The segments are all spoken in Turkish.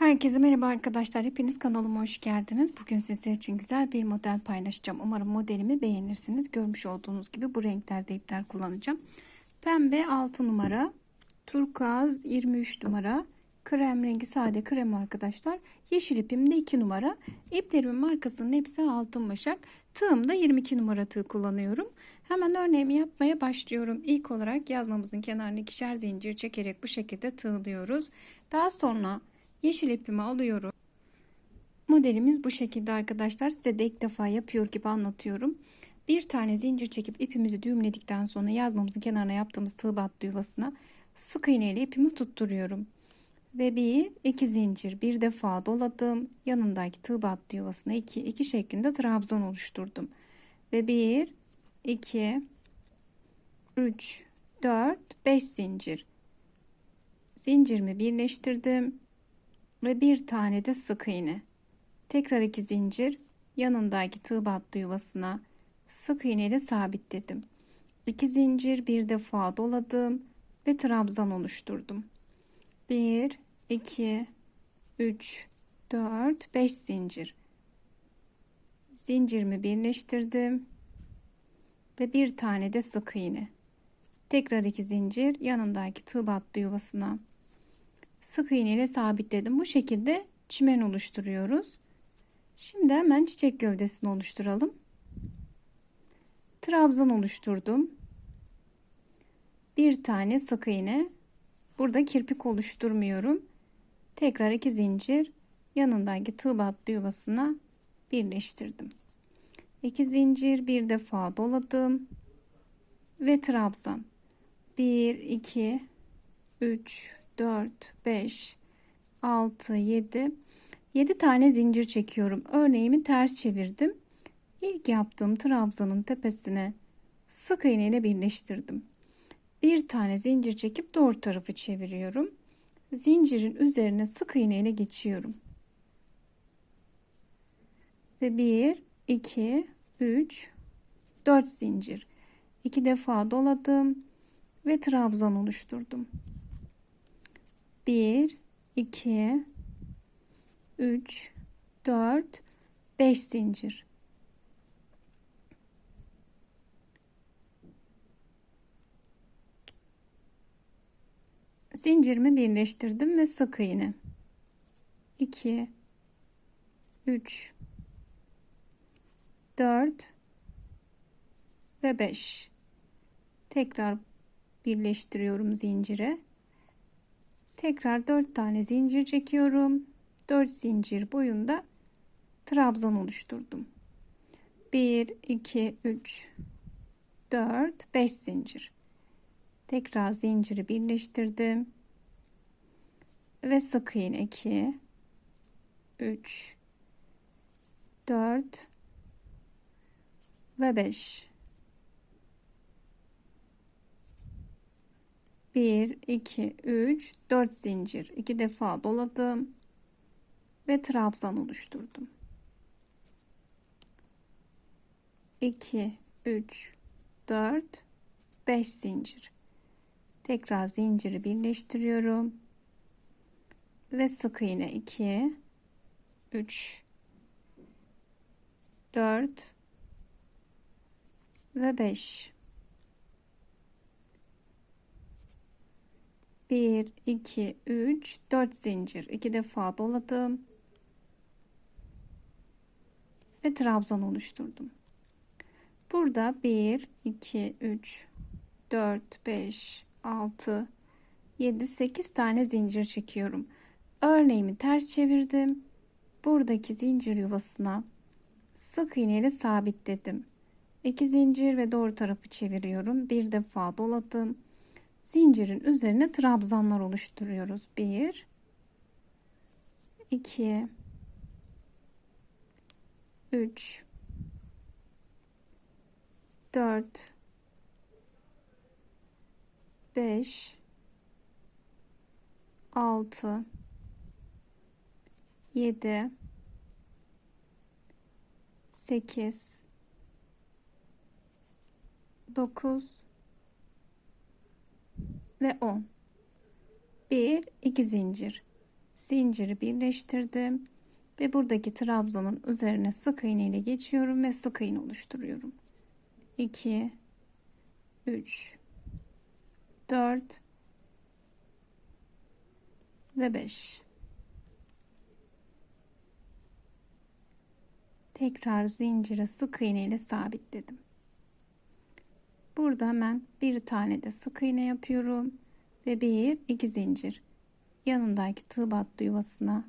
Herkese merhaba arkadaşlar. Hepiniz kanalıma hoş geldiniz. Bugün sizler için güzel bir model paylaşacağım. Umarım modelimi beğenirsiniz. Görmüş olduğunuz gibi bu renklerde ipler kullanacağım. Pembe 6 numara, turkuaz 23 numara, krem rengi sade krem arkadaşlar. Yeşil ipim de 2 numara. İplerimin markasının hepsi altın başak. Tığımda 22 numara tığ kullanıyorum. Hemen örneğimi yapmaya başlıyorum. İlk olarak yazmamızın kenarına ikişer zincir çekerek bu şekilde tığlıyoruz. Daha sonra Yeşil ipimi alıyorum. Modelimiz bu şekilde arkadaşlar. Size de ilk defa yapıyor gibi anlatıyorum. Bir tane zincir çekip ipimizi düğümledikten sonra yazmamızın kenarına yaptığımız tığ battı yuvasına sık iğne ile ipimi tutturuyorum. Ve bir iki zincir bir defa doladım. Yanındaki tığ battı yuvasına iki iki şeklinde trabzan oluşturdum. Ve bir iki üç dört beş zincir. Zincirimi birleştirdim ve bir tane de sık iğne. Tekrar iki zincir yanındaki tığ battı yuvasına sık iğne ile sabitledim. İki zincir bir defa doladım ve trabzan oluşturdum. 1 2 3 4 5 zincir. Zincirimi birleştirdim ve bir tane de sık iğne. Tekrar iki zincir yanındaki tığ battı yuvasına sık iğne ile sabitledim. Bu şekilde çimen oluşturuyoruz. Şimdi hemen çiçek gövdesini oluşturalım. Trabzan oluşturdum. Bir tane sık iğne. Burada kirpik oluşturmuyorum. Tekrar iki zincir yanındaki tığ battı yuvasına birleştirdim. İki zincir bir defa doladım ve trabzan. 1 2 3 4, 5, 6, 7. 7 tane zincir çekiyorum. Örneğimi ters çevirdim. İlk yaptığım trabzanın tepesine sık iğne ile birleştirdim. Bir tane zincir çekip doğru tarafı çeviriyorum. Zincirin üzerine sık iğne ile geçiyorum. Ve 1, 2, 3, 4 zincir. 2 defa doladım ve trabzan oluşturdum. 1 2 3 4 5 zincir. Zincirimi birleştirdim ve sık iğne. 2 3 4 ve 5 tekrar birleştiriyorum zincire Tekrar 4 tane zincir çekiyorum. 4 zincir boyunda trabzan oluşturdum. 1 2 3 4 5 zincir. Tekrar zinciri birleştirdim. Ve sık iğne 2 3 4 ve 5 1 2 3 4 zincir. İki defa doladım ve trabzan oluşturdum. 2 3 4 5 zincir. Tekrar zinciri birleştiriyorum ve sık iğne. 2 3 4 ve 5 1 2 3 4 zincir. İki defa doladım. Ve trabzan oluşturdum. Burada 1 2 3 4 5 6 7 8 tane zincir çekiyorum. Örneğimi ters çevirdim. Buradaki zincir yuvasına sık iğne ile sabitledim. 2 zincir ve doğru tarafı çeviriyorum. Bir defa doladım zincirin üzerine trabzanlar oluşturuyoruz. 1 2 3 4 5 6 7 8 9 ve 10 1 2 zincir zinciri birleştirdim ve buradaki trabzanın üzerine sık iğne ile geçiyorum ve sık iğne oluşturuyorum. 2 3 4 ve 5 tekrar zincire sık iğne ile sabitledim. Burada hemen bir tane de sık iğne yapıyorum ve bir iki zincir yanındaki tığ battı yuvasına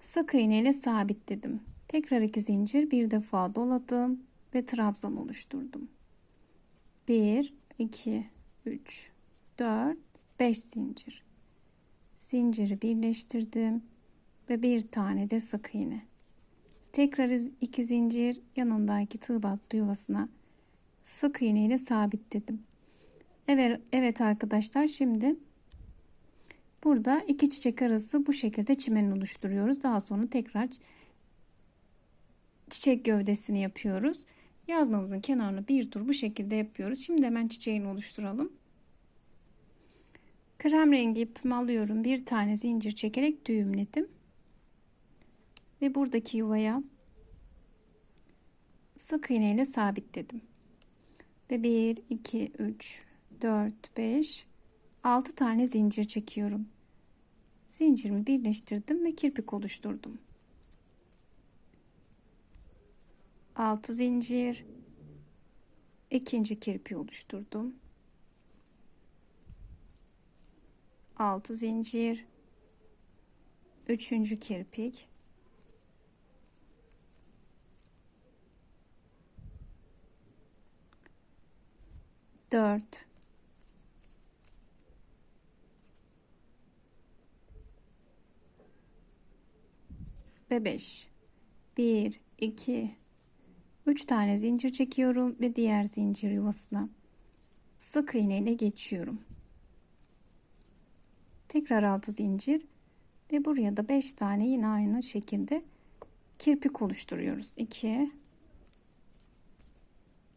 sık iğne ile sabitledim. Tekrar iki zincir bir defa doladım ve trabzan oluşturdum. 1 2 3 4 5 zincir. Zinciri birleştirdim ve bir tane de sık iğne. Tekrar iki zincir yanındaki tığ battı yuvasına sık iğne ile sabitledim. Evet, evet arkadaşlar şimdi burada iki çiçek arası bu şekilde çimen oluşturuyoruz. Daha sonra tekrar çiçek gövdesini yapıyoruz. Yazmamızın kenarını bir tur bu şekilde yapıyoruz. Şimdi hemen çiçeğini oluşturalım. Krem rengi ipimi alıyorum. Bir tane zincir çekerek düğümledim. Ve buradaki yuvaya sık iğne ile sabitledim. Ve 1, 2, 3, 4, 5, 6 tane zincir çekiyorum. Zincirimi birleştirdim ve kirpik oluşturdum. 6 zincir ikinci kirpi oluşturdum. 6 zincir üçüncü kirpik dört. Ve beş. Bir iki. Üç tane zincir çekiyorum ve diğer zincir yuvasına. Sık iğne ile geçiyorum. Tekrar 6 zincir ve buraya da 5 tane yine aynı şekilde kirpik oluşturuyoruz. 2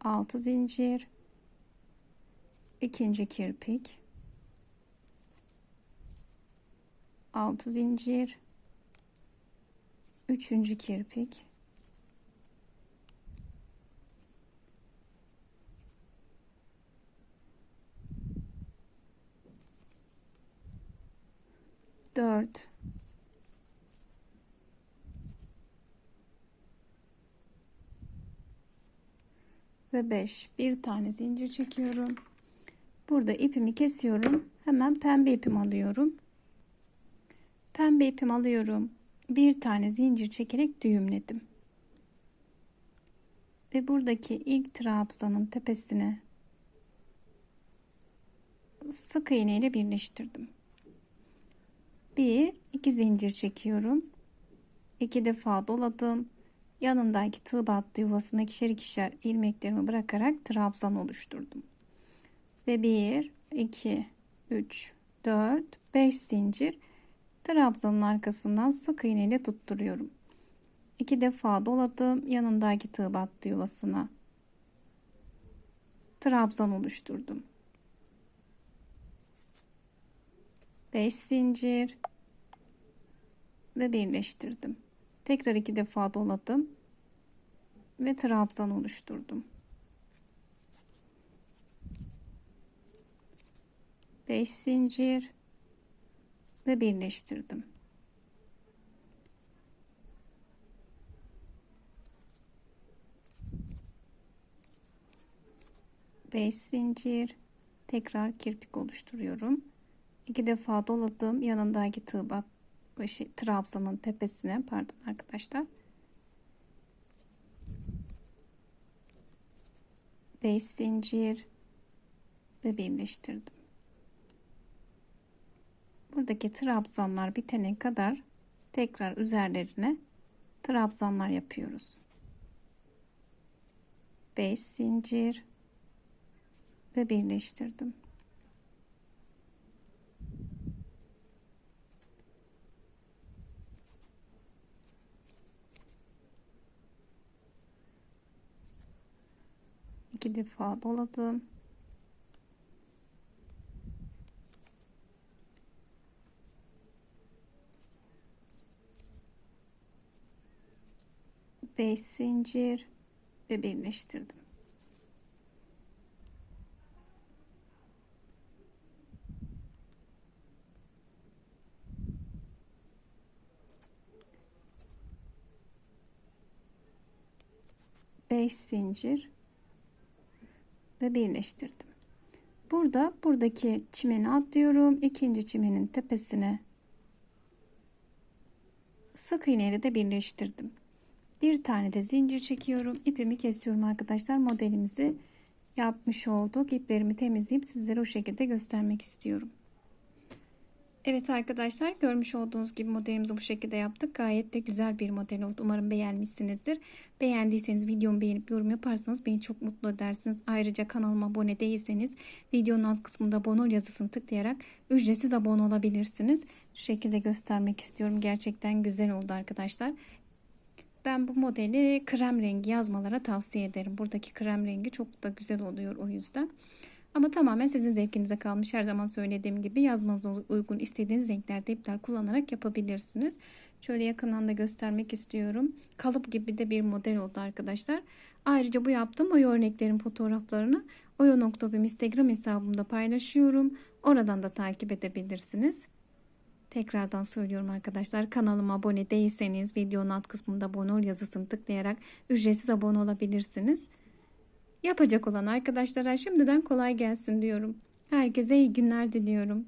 6 zincir ikinci kirpik. 6 zincir. Üçüncü kirpik. Dört. Ve beş. Bir tane zincir çekiyorum burada ipimi kesiyorum. Hemen pembe ipim alıyorum. Pembe ipim alıyorum. Bir tane zincir çekerek düğümledim. Ve buradaki ilk trabzanın tepesine sık iğne ile birleştirdim. Bir iki zincir çekiyorum. İki defa doladım. Yanındaki tığ battı yuvasına ikişer ikişer ilmeklerimi bırakarak trabzan oluşturdum ve 1 2 3 4 5 zincir trabzanın arkasından sık iğne ile tutturuyorum iki defa doladım yanındaki tığ battı yuvasına trabzan oluşturdum 5 zincir ve birleştirdim. Tekrar iki defa doladım ve trabzan oluşturdum. 5 zincir ve birleştirdim. Beş zincir tekrar kirpik oluşturuyorum. İki defa doladım yanındaki tığ bat şey, trabzanın tepesine pardon arkadaşlar. 5 zincir ve birleştirdim buradaki trabzanlar bitene kadar tekrar üzerlerine trabzanlar yapıyoruz 5 zincir ve birleştirdim iki defa doladım. 5 zincir ve birleştirdim. Beş zincir ve birleştirdim. Burada buradaki çimeni atlıyorum. ikinci çimenin tepesine sık iğneyle de birleştirdim. Bir tane de zincir çekiyorum. ipimi kesiyorum arkadaşlar. Modelimizi yapmış olduk. İplerimi temizleyip sizlere o şekilde göstermek istiyorum. Evet arkadaşlar görmüş olduğunuz gibi modelimizi bu şekilde yaptık. Gayet de güzel bir model oldu. Umarım beğenmişsinizdir. Beğendiyseniz videomu beğenip yorum yaparsanız beni çok mutlu edersiniz. Ayrıca kanalıma abone değilseniz videonun alt kısmında abone ol yazısını tıklayarak ücretsiz abone olabilirsiniz. Şu şekilde göstermek istiyorum. Gerçekten güzel oldu arkadaşlar. Ben bu modeli krem rengi yazmalara tavsiye ederim. Buradaki krem rengi çok da güzel oluyor o yüzden. Ama tamamen sizin zevkinize kalmış. Her zaman söylediğim gibi yazmanıza uygun istediğiniz renklerde ipler kullanarak yapabilirsiniz. Şöyle yakından da göstermek istiyorum. Kalıp gibi de bir model oldu arkadaşlar. Ayrıca bu yaptığım oyo örneklerin fotoğraflarını oyo.bim Instagram hesabımda paylaşıyorum. Oradan da takip edebilirsiniz. Tekrardan söylüyorum arkadaşlar kanalıma abone değilseniz videonun alt kısmında abone ol yazısını tıklayarak ücretsiz abone olabilirsiniz. Yapacak olan arkadaşlara şimdiden kolay gelsin diyorum. Herkese iyi günler diliyorum.